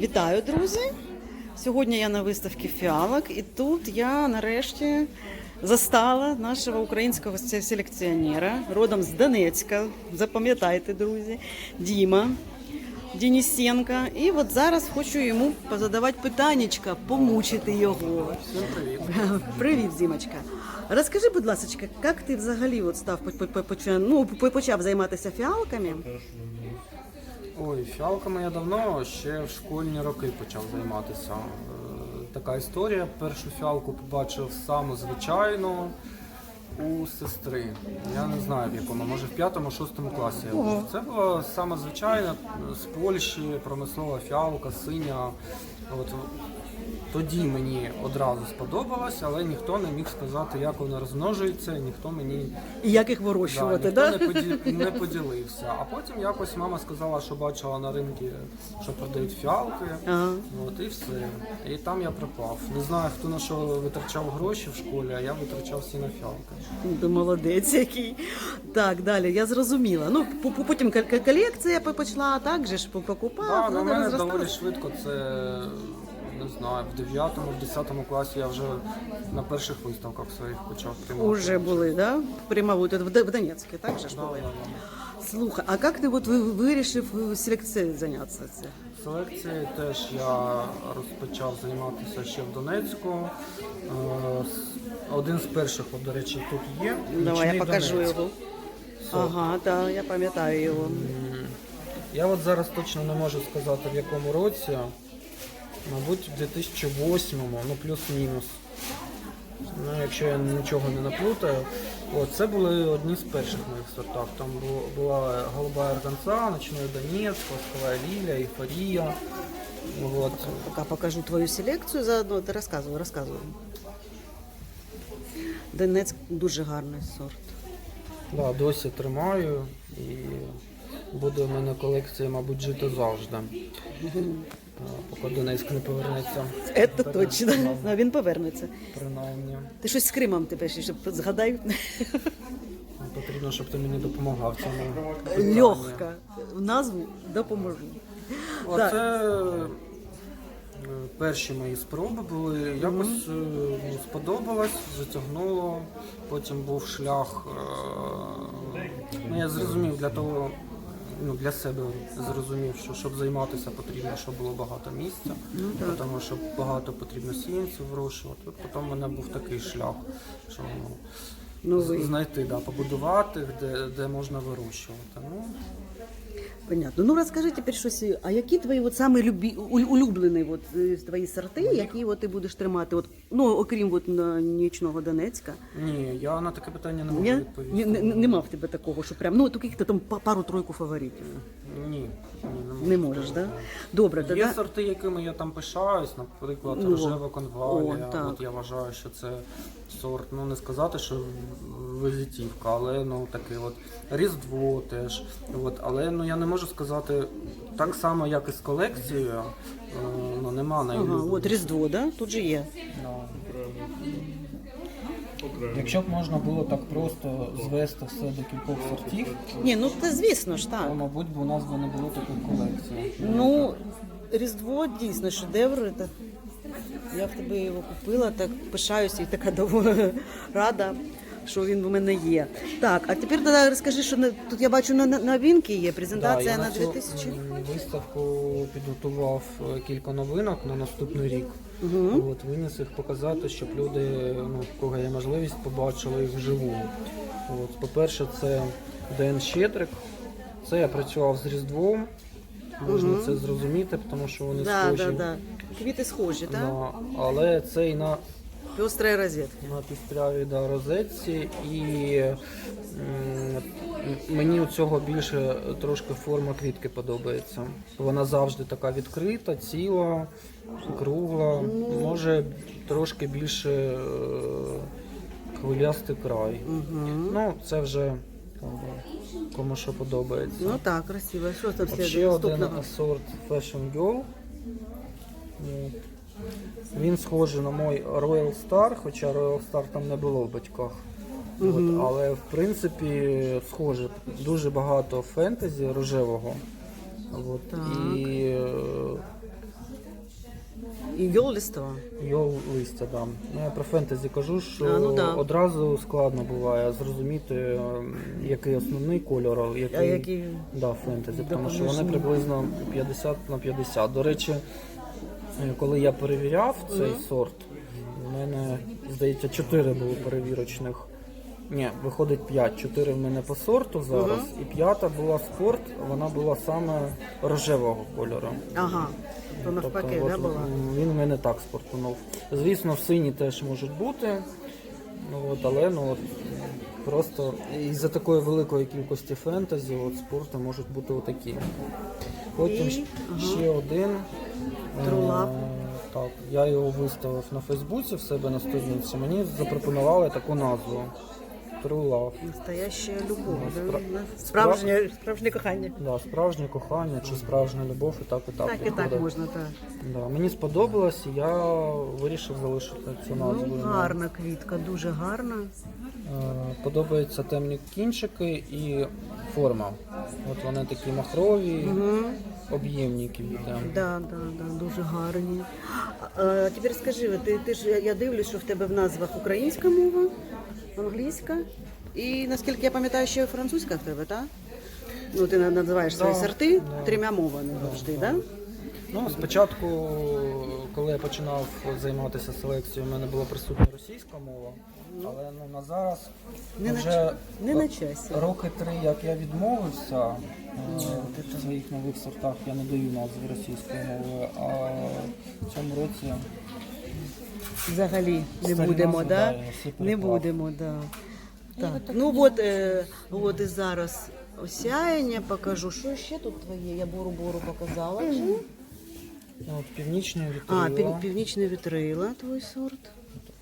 Вітаю, друзі! Сьогодні я на виставці фіалок, і тут я нарешті застала нашого українського селекціонера, родом з Донецька. Запам'ятайте, друзі, Діма Денисенко. І от зараз хочу йому позадавати питаннячка, помучити його. Привіт. Привіт, Дімочка. Розкажи, будь ласка, як ти взагалі от став ну, почав займатися фіалками? Ой, фіалками я давно ще в школьні роки почав займатися. Е, Така історія. Першу фіалку побачив саме звичайно у сестри. Я не знаю в якому, може в п'ятому-шостому класі. я був. Це була саме звичайна з Польщі промислова фіалка, синя. От тоді мені одразу сподобалось, але ніхто не міг сказати, як вона розмножується, ніхто мені І як їх Да, вирощувати, ніхто да? не, поді... не поділився. А потім якось мама сказала, що бачила на ринку, що продають фіалки. Ага. От і все. І там я пропав. Не знаю, хто на що витрачав гроші в школі, а я витрачав всі на фіалки. Ти молодець який. Так, далі, я зрозуміла. Ну, по- по- потім колекція почала, так же ж по- покупав. Ну, на мене доволі швидко. Це не знаю, в 9 в 10 класі я вже на перших виставках своїх почав приймати. Уже були, да? Прямо от в Д- в Донецьку, так же ж Да, були? да, да. Слухай, а як ти от ви- вирішив селекцією зайнятися? Це? Селекцією теж я розпочав займатися ще в Донецьку. Е, с- Один з перших, от, до речі, тут є. Давай я «Нічний покажу Донець». його. Ага, так, я пам'ятаю його. Я от зараз точно не можу сказати в якому році. Мабуть, в 2008-му, ну плюс-мінус. Ну, якщо я нічого не наплутаю. От, це були одні з перших моїх сортів. Там бу- була голубая органза, ночной Донець, восковая лілія, ейфорія. От. Поки покажу твою селекцію заодно, ти розказуй, розказуй. Донець дуже гарний сорт. Да, досі тримаю і буде в мене колекція, мабуть, жити завжди. Поки Донецьк не повернеться, Це точно. Ну, Він повернеться. принаймні. Ти щось з Кримом тебе ще щоб згадай. Потрібно, щоб ти мені допомагав в цьому. питанні. Легка. В назву допоможу. Оце е, перші мої спроби були. Якось е, ну, сподобалось, затягнуло. Потім був шлях. е, Ну, я зрозумів для того. Ну, для себе зрозумів, що щоб займатися потрібно, щоб було багато місця, тому що багато потрібно сіянців вирощувати. От Потім в мене був такий шлях, що ну, Ну, знайти, да, побудувати, де, де можна вирощувати. Ну, Понятно. Ну розкажи тепер щось. А які твої от саме любі, улюблені от, е, твої сорти, які от ти будеш тримати? От, ну, окрім от, на нічного Донецька. ні, я на таке питання не можу Ні? відповісти. Не- Нема в тебе такого, що прям, ну, таких там па- пару-тройку фаворитів. Ні, ні, не можу. Не можеш? Да? Добре, тоді. Є сорти, якими я там пишаюсь, наприклад, Ну, рожева о, конвалія. так. От я вважаю, що це сорт, ну не сказати, що визитівка, але ну такий от Різдво теж. От, але ну я не можу сказати так само, як і з колекцією. е, Ну нема Ага, от Різдво, да? тут же є. Якщо б можна було так просто звести все до кількох сортів, Ні, ну це звісно ж так. то мабуть б у нас би не було такої колекції. Ну, Різдво дійсно шедевр. Це... Я в тебе його купила, так пишаюся і така доволі рада, що він в мене є. Так, а тепер тоді розкажи, що на- тут я бачу на- на- новинки є, презентація на я цю, 2000. м, виставку підготував е, кілька новинок на наступний рік. От, виніс їх показати, щоб люди, ну, в кого є можливість, побачили їх вживу. От, по-перше, це Ден Щедрик. Це я працював з Різдвом. Можна це зрозуміти, тому що вони Да, схожі. да, да. Квіти схожі, так? Да, але це і на Пестрая розетка. на пістрявій да, розетці, і м, мені у цього більше трошки форма квітки подобається. Вона завжди така відкрита, ціла, кругла, може трошки більше е, хвилястий край. Ну, це вже там, кому що подобається. Ну так, красиво. Що там От Ще один наступного? сорт Fashion Girl. От. Він схожий на мій Royal Star, хоча Royal Star там не було в батьках. От, але в принципі схоже. Дуже багато фентезі рожевого. От, і е, І йол листва. Його листя, да. Ну, я про фентезі кажу, що А, ну да. одразу складно буває зрозуміти, який основний кольор, а який, А який Да, фентезі, тому що вони приблизно 50 на 50. До речі, коли я перевіряв цей сорт, в мене, здається, 4 було перевірочних. Ні, виходить 5. 4 в мене по сорту зараз, і п'ята була спорт, вона була саме рожевого кольору. Ага. То навпаки, Тобто, да, от, була? Він в мене так спортунув. Звісно, в сині теж можуть бути. Ну, от, але ну, от, просто із-за такої великої кількості фентезі от, спорти можуть бути отакі. Потім І, щ- ага. ще один. Е, Так, я його виставив на Фейсбуці в себе на сторінці. Мені запропонували таку назву. Трулав. Настояща любов. Ну, спра- Справжнє, справжнє кохання. Да, справжнє кохання чи справжня любов, і так і так. Так і так виходить. можна, так. Да, мені сподобалось, і я вирішив залишити цю назву. Ну, гарна квітка, дуже гарна. Е, Подобаються темні кінчики і форма. От вони такі махрові, Угу. Об'ємні квіти. Да, да, да, дуже гарні. А, а тепер скажи, ти, ти ж я- дивлюсь, що в тебе в назвах українська мова, англійська і наскільки я пам'ятаю, ще французька в тебе, так? Ну, ти на- називаєш свої сорти да. трьома мовами завжди, так? Да? Ну, спочатку, коли я починав займатися селекцією, в мене була присутня російська мова, але ну, на зараз Не на вже ч- не на часі. роки три, як я відмовився е, в своїх нових сортах, я не даю назви російської мови, а в цьому році Взагалі не Старі будемо, назви, да? да, я всі Не переклав. будемо, да. Так. Ну от, е, от і зараз осяяння покажу. Що ще тут твоє? Я бору-бору показала вже. Ну, от, північні А, пів, північне вітрила, твій сорт.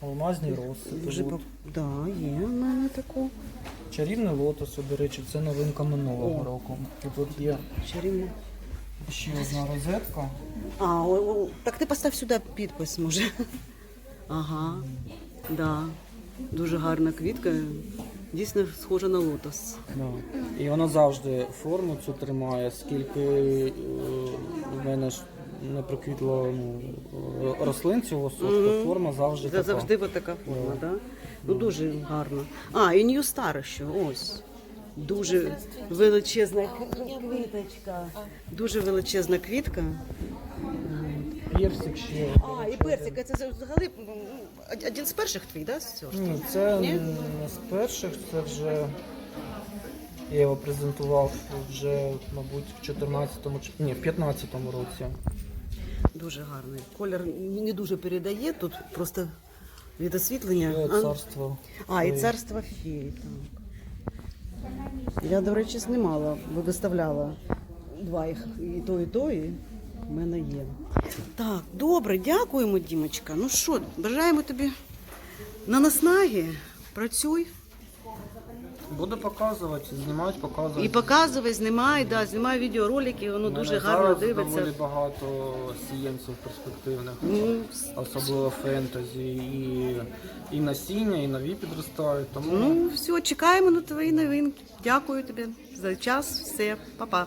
алмазні розсипи. Вже по... да, є в мене таку. Чарівний лотос, до речі, це новинка минулого О. року. Тут є Чарівна. ще одна розетка. А, о, о, так ти постав сюди підпис, може. Ага, да. Дуже гарна квітка. Дійсно схожа на лотос. Да. І вона завжди форму цю тримає, скільки е, в мене ж не проквітло ну, е, рослин цього сорту, Мгм. форма завжди Це така. завжди от така форма, так? Да? Ну дуже гарно. А, і New Star ще, ось. Дуже величезна квіточка. Дуже величезна квітка. Персик ще. А, і персик, це взагалі м, один з перших твій, да, сорт? Ні, це Ні? не з перших, це вже я його презентував вже, мабуть, в 14-му, чи- ні, в 15-му році. Дуже гарний. Колір не дуже передає, тут просто від освітлення. А, царство. А, і царство фей. Так. Я, до речі, знімала, виставляла два їх і то, і то, і в мене є. Так, добре, дякуємо, Дімочка. Ну що, бажаємо тобі на наснаги. Працюй Буду показувати, знімати, показувати. і показувай, знімай, да, знімай відеоролики, воно мене дуже гарно зараз дивиться. доволі багато сіянців перспективних. Ну, Особливо фентезі, і, і насіння, і нові підростають. Тому ну, все, чекаємо на твої новинки. Дякую тобі за час. Все, па-па.